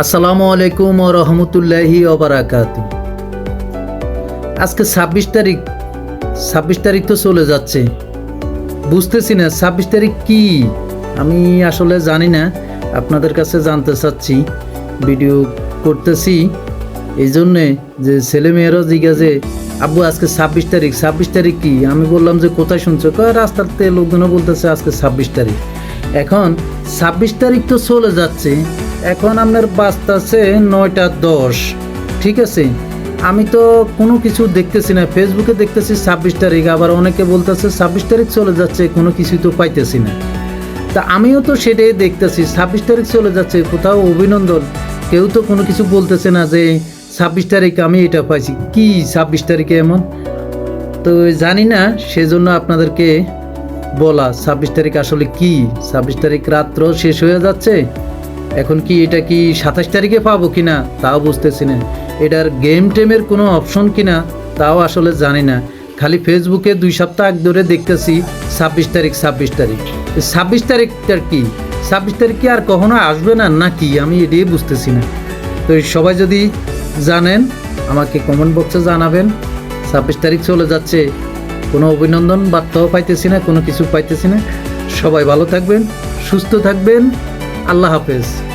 আসসালামু আলাইকুম ও রহমতুল্লাহি ওবরাকাত আজকে ছাব্বিশ তারিখ ছাব্বিশ তারিখ তো চলে যাচ্ছে। বুঝতেছি না, ছাব্বিশ তারিখ কি? আমি আসলে জানি না, আপনাদের কাছে জানতে চাচ্ছি, ভিডিও করতেছি। এই জন্যে যে ছেলে মেয়েরাও জিজ্ঞাসে আব্বু, আজকে ছাব্বিশ তারিখ ছাব্বিশ তারিখ কি? আমি বললাম যে, কোথায় শুনছো? কয়, রাস্তাতে লোকজনও বলতেছে আজকে ছাব্বিশ তারিখ। এখন ছাব্বিশ তারিখ তো চলে যাচ্ছে এখন আপনার বাজতেছে নয়টা দশ। ঠিক আছে? আমি তো কোনো কিছু দেখতেছি না ফেসবুকে দেখতেছি ছাব্বিশ তারিখ, আবার অনেকে বলতেছে ছাব্বিশ তারিখ চলে যাচ্ছে, কোনো কিছুই তো পাইতেছি না। তা আমিও তো সেটাই দেখতেছি, ছাব্বিশ তারিখ চলে যাচ্ছে, কোথাও অভিনন্দন। কেউ তো কোনো কিছু বলতেছে না যে ছাব্বিশ তারিখ আমি এটা পাইছি। কি ছাব্বিশ তারিখে এমন? তো জানি না, সেজন্য আপনাদেরকে বলা, ছাব্বিশ তারিখ আসলে কি? ছাব্বিশ তারিখ রাত্র শেষ হয়ে যাচ্ছে এখন কি এটা কি সাতাশ তারিখে পাবো কিনা তাও বুঝতেছি না। এটার গেম টেমের কোনো অপশন কিনা তাও আসলে জানি না। খালি ফেসবুকে দুই সপ্তাহ আগ ধরে দেখতেছি, ছাব্বিশ তারিখ ছাব্বিশ তারিখ। ছাব্বিশ তারিখটার কি? ছাব্বিশ তারিখ কি আর কখনো আসবে না? নাকি? আমি এটাই বুঝতেছি না। তো সবাই যদি জানেন, আমাকে কমেন্ট বক্সে জানাবেন। ছাব্বিশ তারিখ চলে যাচ্ছে। কোনো অভিনন্দন, বার্তাও পাইতেছি না, কোনো কিছু পাইতেছি না। সবাই ভালো থাকবেন, সুস্থ থাকবেন। আল্লাহ হাফেজ।